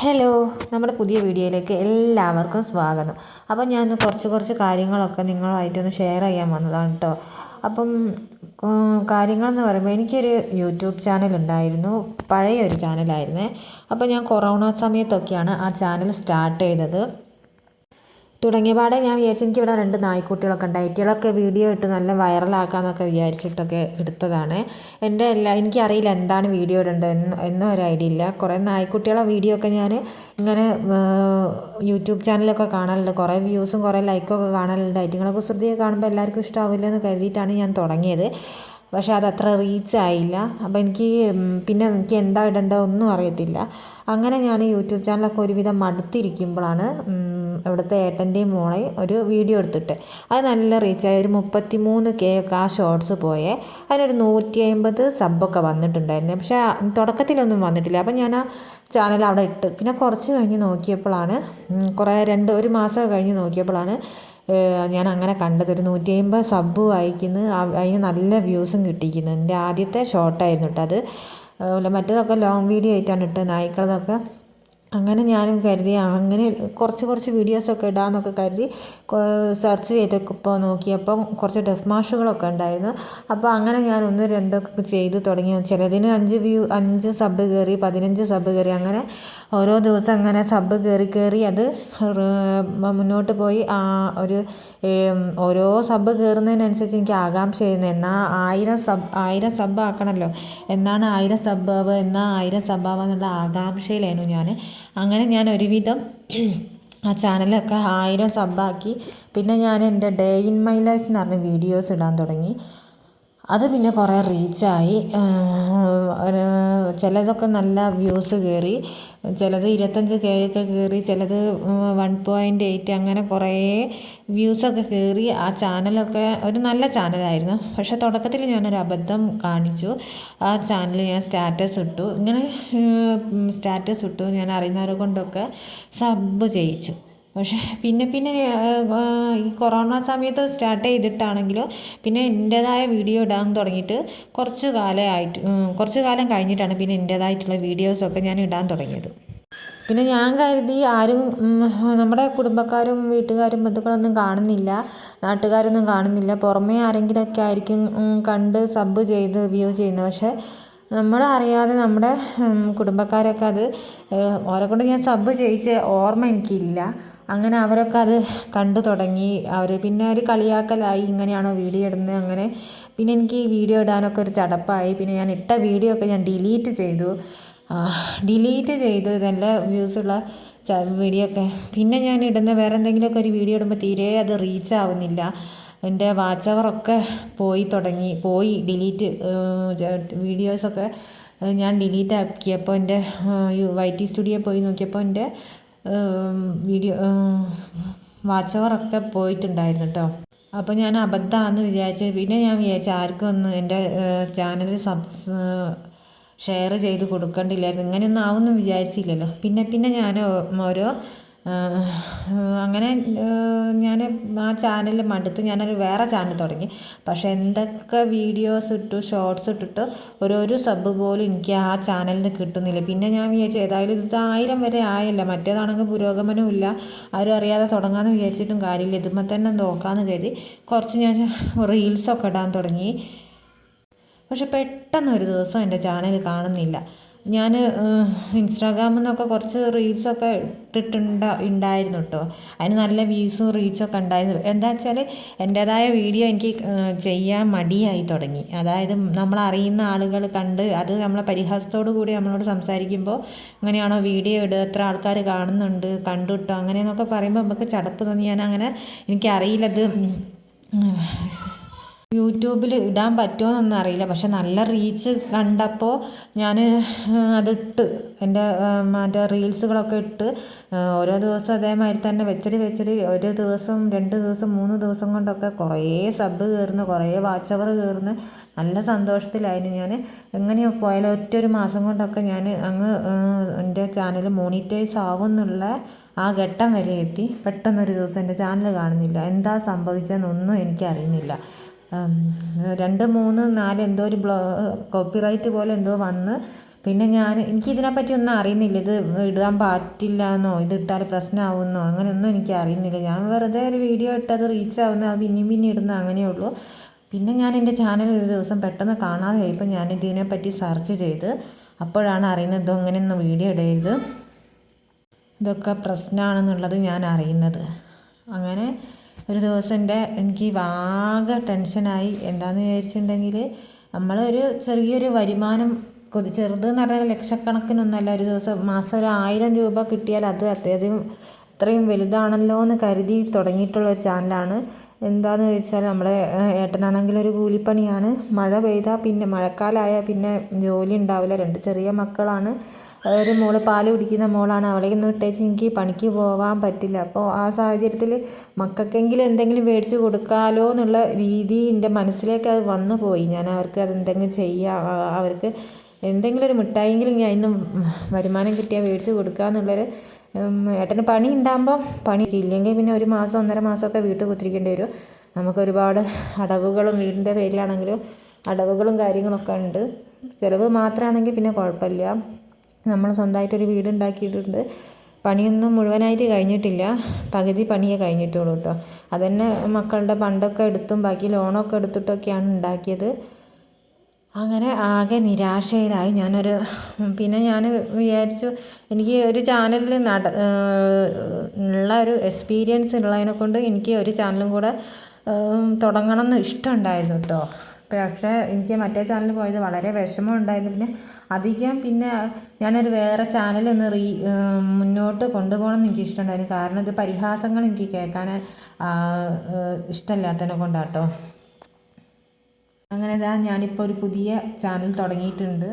Hello നമ്മുടെ പുതിയ വീഡിയോയിലേക്ക് എല്ലാവർക്കും സ്വാഗതം. അപ്പം ഞാൻ കുറച്ച് കുറച്ച് കാര്യങ്ങളൊക്കെ നിങ്ങളുമായിട്ടൊന്ന് ഷെയർ ചെയ്യാൻ വന്നതാണ് കേട്ടോ അപ്പം കാര്യങ്ങളെന്ന് പറയുമ്പോൾ എനിക്കൊരു യൂട്യൂബ് ചാനൽ ഉണ്ടായിരുന്നു. പഴയ ഒരു ചാനലായിരുന്നേ അപ്പോൾ ഞാൻ കൊറോണ സമയത്തൊക്കെയാണ് ആ ചാനൽ സ്റ്റാർട്ട് ചെയ്തത്. തുടങ്ങിയ പാടെ ഞാൻ വിചാരിച്ചു എനിക്കിവിടെ രണ്ട് നായ്ക്കുട്ടികളൊക്കെ ഉണ്ട് ഐറ്റികളൊക്കെ വീഡിയോ ഇട്ട് നല്ല വൈറലാക്കാമെന്നൊക്കെ വിചാരിച്ചിട്ടൊക്കെ എടുത്തതാണ്. എന്റെ എല്ലാ എനിക്കറിയില്ല എന്താണ് വീഡിയോ ഇടേണ്ടത് എന്ന് എന്നും ഒരു ഐഡിയ ഇല്ല. കുറേ നായ്ക്കുട്ടികളെ വീഡിയോ ഒക്കെ ഞാൻ ഇങ്ങനെ യൂട്യൂബ് ചാനലൊക്കെ കാണാനുണ്ട് കുറേ വ്യൂസും കുറേ ലൈക്കൊക്കെ കാണാനുണ്ട് ഐറ്റിങ്ങളൊക്കെ കുസൃതിയൊക്കെ കാണുമ്പോൾ എല്ലാവർക്കും ഇഷ്ടമാവില്ല എന്ന് കരുതിയിട്ടാണ് ഞാൻ തുടങ്ങിയത്. പക്ഷേ അത്ര റീച്ച് ആയില്ല അപ്പോൾ എനിക്ക് പിന്നെ എനിക്ക് എന്താ ഇടേണ്ടത് ഒന്നും അറിയത്തില്ല. അങ്ങനെ ഞാൻ യൂട്യൂബ് ചാനലൊക്കെ ഒരുവിധം മടുത്തിരിക്കുമ്പോഴാണ് ഇവിടുത്തെ ഏട്ടന്റെയും മോളെ ഒരു വീഡിയോ എടുത്തിട്ട്. അത് നല്ല റീച്ചായി ഒരു മുപ്പത്തി മൂന്ന് കെ ഒക്കെ ആ ഷോർട്സ് പോയേ. അതിനൊരു നൂറ്റി അമ്പത് സബ്ബൊക്കെ വന്നിട്ടുണ്ടായിരുന്നു. പക്ഷേ തുടക്കത്തിലൊന്നും വന്നിട്ടില്ല. അപ്പം ഞാൻ ആ ചാനൽ അവിടെ ഇട്ട്. പിന്നെ കുറച്ച് കഴിഞ്ഞ് നോക്കിയപ്പോഴാണ് കുറേ രണ്ട് ഒരു മാസം കഴിഞ്ഞ് നോക്കിയപ്പോഴാണ് ഞാൻ അങ്ങനെ കണ്ടത്. ഒരു നൂറ്റി അമ്പത് സബ്ബ് വായിക്കുന്നു അതിന് നല്ല വ്യൂസും കിട്ടിയിരിക്കുന്നു എന്റെ ആദ്യത്തെ ഷോർട്ടായിരുന്നു കേട്ടോ അത്. മറ്റേതൊക്കെ ലോങ് വീഡിയോ ആയിട്ടാണ് ഇട്ട്. നായ്ക്കളതൊക്കെ അങ്ങനെ ഞാനും കരുതി അങ്ങനെ കുറച്ച് കുറച്ച് വീഡിയോസൊക്കെ ഇടാമെന്നൊക്കെ കരുതി സെർച്ച് ചെയ്തപ്പോൾ നോക്കിയപ്പം കുറച്ച് ഡെഫ് മാഷുകളൊക്കെ ഉണ്ടായിരുന്നു. അപ്പോൾ അങ്ങനെ ഞാൻ ഒന്ന് രണ്ടൊക്കെ ചെയ്ത് തുടങ്ങി. ചിലതിന് അഞ്ച് വ്യൂ അഞ്ച് സബ് കയറി പതിനഞ്ച് സബ് കയറി അങ്ങനെ ഓരോ ദിവസം അങ്ങനെ സബ് കയറി കയറി അത് മുന്നോട്ട് പോയി. ആ ഒരു ഓരോ സബ് കയറുന്നതിനനുസരിച്ച് എനിക്ക് ആകാംക്ഷയായിരുന്നു എന്നാൽ ആയിരം സബ് ആയിരം സബ് ആക്കണമല്ലോ എന്നാണ് ആയിരം സബ് ആവുക എന്നാൽ ആയിരം സബ് ആവുക എന്നുള്ള ആകാംക്ഷയിലായിരുന്നു ഞാൻ അങ്ങനെ ഞാൻ ഒരുവിധം ആ ചാനലൊക്കെ ആയിരം സബ്ബാക്കി പിന്നെ ഞാൻ എന്റെ ഡേ ഇൻ മൈ ലൈഫ് എന്ന് പറഞ്ഞ വീഡിയോസ് ഇടാൻ തുടങ്ങി. അത് പിന്നെ കുറേ റീച്ചായി. ചിലതൊക്കെ നല്ല വ്യൂസ് കയറി ചിലത് ഇരുപത്തഞ്ച് കെ ഒക്കെ കയറി ചിലത് വൺ പോയിന്റ് എയ്റ്റ് അങ്ങനെ കുറേ വ്യൂസൊക്കെ കയറി. ആ ചാനലൊക്കെ ഒരു നല്ല ചാനലായിരുന്നു. പക്ഷേ തുടക്കത്തിൽ ഞാനൊരു അബദ്ധം കാണിച്ചു. ആ ചാനൽ ഞാൻ സ്റ്റാറ്റസ് ഇട്ടു. ഇങ്ങനെ സ്റ്റാറ്റസ് ഇട്ടു. ഞാൻ അറിയുന്നവരെ കൊണ്ടൊക്കെ സബ് ചെയ്യിച്ചു. പക്ഷേ പിന്നെ പിന്നെ ഈ കൊറോണ സമയത്ത് സ്റ്റാർട്ട് ചെയ്തിട്ടാണെങ്കിലും പിന്നെ എന്റേതായ വീഡിയോ ഇടാൻ തുടങ്ങിയിട്ട് കുറച്ച് കാലമായിട്ട് കുറച്ച് കാലം കഴിഞ്ഞിട്ടാണ് പിന്നെ എന്റേതായിട്ടുള്ള വീഡിയോസൊക്കെ ഞാൻ ഇടാൻ തുടങ്ങിയത്. പിന്നെ ഞാൻ കരുതി ആരും നമ്മുടെ കുടുംബക്കാരും വീട്ടുകാരും ബന്ധുക്കളൊന്നും കാണുന്നില്ല നാട്ടുകാരൊന്നും കാണുന്നില്ല. പുറമേ ആരെങ്കിലുമൊക്കെ ആയിരിക്കും കണ്ട് സബ് ചെയ്ത് വ്യൂ ചെയ്യുന്നത്. പക്ഷേ നമ്മൾ അറിയാതെ നമ്മുടെ കുടുംബക്കാരൊക്കെ അത് ഓരെക്കൊണ്ട് കൊണ്ട് ഞാൻ സബ് ചെയ്യിച്ച ഓർമ്മ എനിക്കില്ല. അങ്ങനെ അവരൊക്കെ അത് കണ്ടു തുടങ്ങി. അവർ പിന്നെ ഒരു കളിയാക്കലായി. ഇങ്ങനെയാണോ വീഡിയോ ഇടുന്നത് അങ്ങനെ പിന്നെ എനിക്ക് ഈ വീഡിയോ ഇടാനൊക്കെ ഒരു ചടപ്പായി. പിന്നെ ഞാൻ ഇട്ട വീഡിയോ ഒക്കെ ഞാൻ ഡിലീറ്റ് ചെയ്തു. ഡിലീറ്റ് ചെയ്തു നല്ല വ്യൂസുള്ള വീഡിയോ ഒക്കെ. പിന്നെ ഞാൻ ഇടുന്ന വേറെ എന്തെങ്കിലുമൊക്കെ ഒരു വീഡിയോ ഇടുമ്പോൾ തീരെ അത് റീച്ച് ആവുന്നില്ല. എന്റെ വാച്ച് അവറൊക്കെ പോയി തുടങ്ങി. പോയി ഡിലീറ്റ് വീഡിയോസൊക്കെ ഞാൻ ഡിലീറ്റ് ആക്കിയപ്പോൾ എന്റെ വൈ ടി സ്റ്റുഡിയോ പോയി നോക്കിയപ്പോൾ എന്റെ വീഡിയോ വാച്ച് അവറൊക്കെ പോയിട്ടുണ്ടായിരുന്നു കേട്ടോ അപ്പോൾ ഞാൻ അബദ്ധമാണെന്ന് വിചാരിച്ച് പിന്നെ ഞാൻ വിചാരിച്ചു ആർക്കും ഒന്ന് എന്റെ ചാനൽ സബ്സ് ഷെയർ ചെയ്ത് കൊടുക്കേണ്ടില്ലായിരുന്നു. ഇങ്ങനെയൊന്നും ആവുമെന്ന് വിചാരിച്ചില്ലല്ലോ. പിന്നെ പിന്നെ ഞാൻ ഓരോ അങ്ങനെ ഞാൻ ആ ചാനൽ മടുത്ത് ഞാനൊരു വേറെ ചാനൽ തുടങ്ങി. പക്ഷേ എന്തൊക്കെ വീഡിയോസ് ഇട്ടു ഷോർട്സ് ഇട്ടിട്ട് ഓരോരോ സബ് പോലും എനിക്ക് ആ ചാനലിൽ നിന്ന് കിട്ടുന്നില്ല. പിന്നെ ഞാൻ വിചാരിച്ചു ഏതായാലും ഇത് ആയിരം വരെ ആയല്ല. മറ്റേതാണെങ്കിൽ പുരോഗമനമില്ല ആരും അറിയാതെ തുടങ്ങാമെന്ന് വിചാരിച്ചിട്ടും കാര്യമില്ല. ഇതുമ്പോൾ തന്നെ നോക്കാമെന്ന് കരുതി കുറച്ച് ഞാൻ റീൽസൊക്കെ ഇടാൻ തുടങ്ങി. പക്ഷെ പെട്ടെന്ന് ഒരു ദിവസം എന്റെ ചാനൽ കാണുന്നില്ല. ഞാൻ ഇൻസ്റ്റാഗ്രാമിൽ നിന്നൊക്കെ കുറച്ച് റീൽസൊക്കെ ഇട്ടിട്ടുണ്ട ഉണ്ടായിരുന്നു കേട്ടോ അതിന് നല്ല വ്യൂസും റീച്ചൊക്കെ ഉണ്ടായിരുന്നു എന്താ വെച്ചാൽ എന്റേതായ വീഡിയോ എനിക്ക് ചെയ്യാൻ മടിയായി തുടങ്ങി. അതായത് നമ്മൾ അറിയുന്ന ആളുകൾ കണ്ട് അത് നമ്മളെ പരിഹാസത്തോടു കൂടി നമ്മളോട് സംസാരിക്കുമ്പോൾ ഇങ്ങനെയാണോ വീഡിയോ ഇടുക എത്ര ആൾക്കാർ കാണുന്നുണ്ട് കണ്ടു കിട്ടോ അങ്ങനെയെന്നൊക്കെ പറയുമ്പോൾ നമുക്ക് ചടപ്പ് തോന്നി. ഞാൻ അങ്ങനെ എനിക്കറിയില്ലത് യൂട്യൂബിൽ ഇടാൻ പറ്റുമോയെന്നൊന്നും അറിയില്ല. പക്ഷെ നല്ല റീച്ച് കണ്ടപ്പോൾ ഞാൻ അതിട്ട് എന്റെ മറ്റേ റീൽസുകളൊക്കെ ഇട്ട് ഓരോ ദിവസം അതേമാതിരി തന്നെ വെച്ചടി വെച്ചടി ഒരു ദിവസം രണ്ട് ദിവസം മൂന്ന് ദിവസം കൊണ്ടൊക്കെ കുറേ സബ് കയറുന്നു കുറേ വാച്ച് അവർ കയറുന്നു നല്ല സന്തോഷത്തിലായിരുന്നു ഞാൻ എങ്ങനെയോ പോയാലും ഒറ്റ ഒരു മാസം കൊണ്ടൊക്കെ ഞാൻ അങ്ങ് എന്റെ ചാനൽ മോണിറ്റൈസ് ആവുന്നുള്ള ആ ഘട്ടം വരെ എത്തി. പെട്ടെന്നൊരു ദിവസം എന്റെ ചാനൽ കാണുന്നില്ല. എന്താ സംഭവിച്ചതെന്നൊന്നും എനിക്കറിയുന്നില്ല. രണ്ട് മൂന്ന് നാല് എന്തോ ഒരു ബ്ലോ കോപ്പിറൈറ്റ് പോലെ എന്തോ വന്ന്. പിന്നെ ഞാൻ എനിക്ക് ഇതിനെപ്പറ്റി ഒന്നും അറിയുന്നില്ല. ഇത് ഇടാൻ പറ്റില്ല എന്നോ ഇത് ഇട്ടാൽ പ്രശ്നമാവുമെന്നോ അങ്ങനെയൊന്നും എനിക്ക് അറിയുന്നില്ല. ഞാൻ വെറുതെ ഒരു വീഡിയോ ഇട്ടത് റീച്ച് ആവുന്ന പിന്നെയും പിന്നെ ഇടുന്ന അങ്ങനെയേ ഉള്ളൂ. പിന്നെ ഞാൻ എന്റെ ചാനൽ ഒരു ദിവസം പെട്ടെന്ന് കാണാതെ ആയപ്പോൾ ഞാൻ ഇതിനെപ്പറ്റി സെർച്ച് ചെയ്ത് അപ്പോഴാണ് അറിയുന്നത് ഇതോ അങ്ങനെയൊന്നും വീഡിയോ ഇടരുത്. ഇതൊക്കെ പ്രശ്നമാണെന്നുള്ളത് ഞാൻ അറിയുന്നത്. അങ്ങനെ ഒരു ദിവസം എന്റെ എനിക്ക് വാഗ ടെൻഷനായി. എന്താണെന്ന് വിചാരിച്ചിട്ടുണ്ടെങ്കിൽ നമ്മളൊരു ചെറിയൊരു വരുമാനം കൊതി ചെറുത് എന്ന് പറഞ്ഞാൽ ലക്ഷക്കണക്കിനൊന്നുമല്ല ഒരു ദിവസം മാസം ഒരു ആയിരം രൂപ കിട്ടിയാൽ അത് അത്യാവശ്യം അത്രയും വലുതാണല്ലോ എന്ന് കരുതി തുടങ്ങിയിട്ടുള്ള ഒരു ചാനലാണ്. എന്താണെന്ന് ചോദിച്ചാൽ നമ്മുടെ ഏട്ടനാണെങ്കിൽ ഒരു കൂലിപ്പണിയാണ്. മഴ പെയ്താൽ പിന്നെ മഴക്കാലമായാൽ പിന്നെ ജോലി ഉണ്ടാവില്ല. രണ്ട് ചെറിയ മക്കളാണ്. ഒരു മോൾ പാൽ കുടിക്കുന്ന മോളാണ്. അവളെ ഒന്നും ഇട്ടേച്ച് എനിക്ക് പണിക്ക് പോകാൻ പറ്റില്ല. അപ്പോൾ ആ സാഹചര്യത്തിൽ മക്കൾക്കെങ്കിലും എന്തെങ്കിലും മേടിച്ച് കൊടുക്കാമല്ലോ എന്നുള്ള രീതി എന്റെ മനസ്സിലേക്ക് അത് വന്നു പോയി. ഞാൻ അവർക്ക് അതെന്തെങ്കിലും ചെയ്യാം അവർക്ക് എന്തെങ്കിലും ഒരു മിഠായിയെങ്കിലും ഞാൻ ഇന്നും വരുമാനം കിട്ടിയാൽ മേടിച്ച് കൊടുക്കുക എന്നുള്ളൊരു ഏട്ടന് പണി ഉണ്ടാകുമ്പോൾ പണി ഇല്ലെങ്കിൽ പിന്നെ ഒരു മാസം ഒന്നര മാസമൊക്കെ വീട്ടിൽ കുത്തിരിക്കേണ്ടി വരും. നമുക്ക് ഒരുപാട് അടവുകളും വീടിന്റെ പേരിലാണെങ്കിലും അടവുകളും കാര്യങ്ങളൊക്കെ ഉണ്ട്. ചിലവ് മാത്രമാണെങ്കിൽ പിന്നെ കുഴപ്പമില്ല. നമ്മൾ സ്വന്തമായിട്ടൊരു വീട് ഉണ്ടാക്കിയിട്ടുണ്ട് പണിയൊന്നും മുഴുവനായിട്ട് കഴിഞ്ഞിട്ടില്ല. പകുതി പണിയേ കഴിഞ്ഞിട്ടുള്ളൂ കേട്ടോ അതന്നെ മക്കളുടെ പണ്ടൊക്കെ എടുത്തും ബാക്കി ലോണൊക്കെ എടുത്തിട്ടൊക്കെയാണ് ഉണ്ടാക്കിയത്. അങ്ങനെ ആകെ നിരാശയിലായി ഞാനൊരു പിന്നെ ഞാൻ വിചാരിച്ചു എനിക്ക് ഒരു ചാനലിൽ നട ഉള്ള ഒരു എക്സ്പീരിയൻസ് ഉള്ളതിനെ കൊണ്ട് എനിക്ക് ഒരു ചാനലും കൂടെ തുടങ്ങണം എന്ന് ഇഷ്ടമുണ്ടായിരുന്നു കേട്ടോ പക്ഷേ എനിക്ക് മറ്റേ ചാനൽ പോയത് വളരെ വിഷമം ഉണ്ടായിരുന്നു പിന്നെ അധികം പിന്നെ ഞാനൊരു വേറെ ചാനലൊന്ന് റീ മുന്നോട്ട് കൊണ്ടുപോകണം എന്ന് എനിക്ക് ഇഷ്ടമുണ്ടായിരുന്നു കാരണം ഇത് പരിഹാസങ്ങൾ എനിക്ക് കേൾക്കാൻ ഇഷ്ടമില്ലാത്തതിനെ കൊണ്ടാട്ടോ. അങ്ങനെ ഇതാ ഞാനിപ്പോൾ ഒരു പുതിയ ചാനൽ തുടങ്ങിയിട്ടുണ്ട്.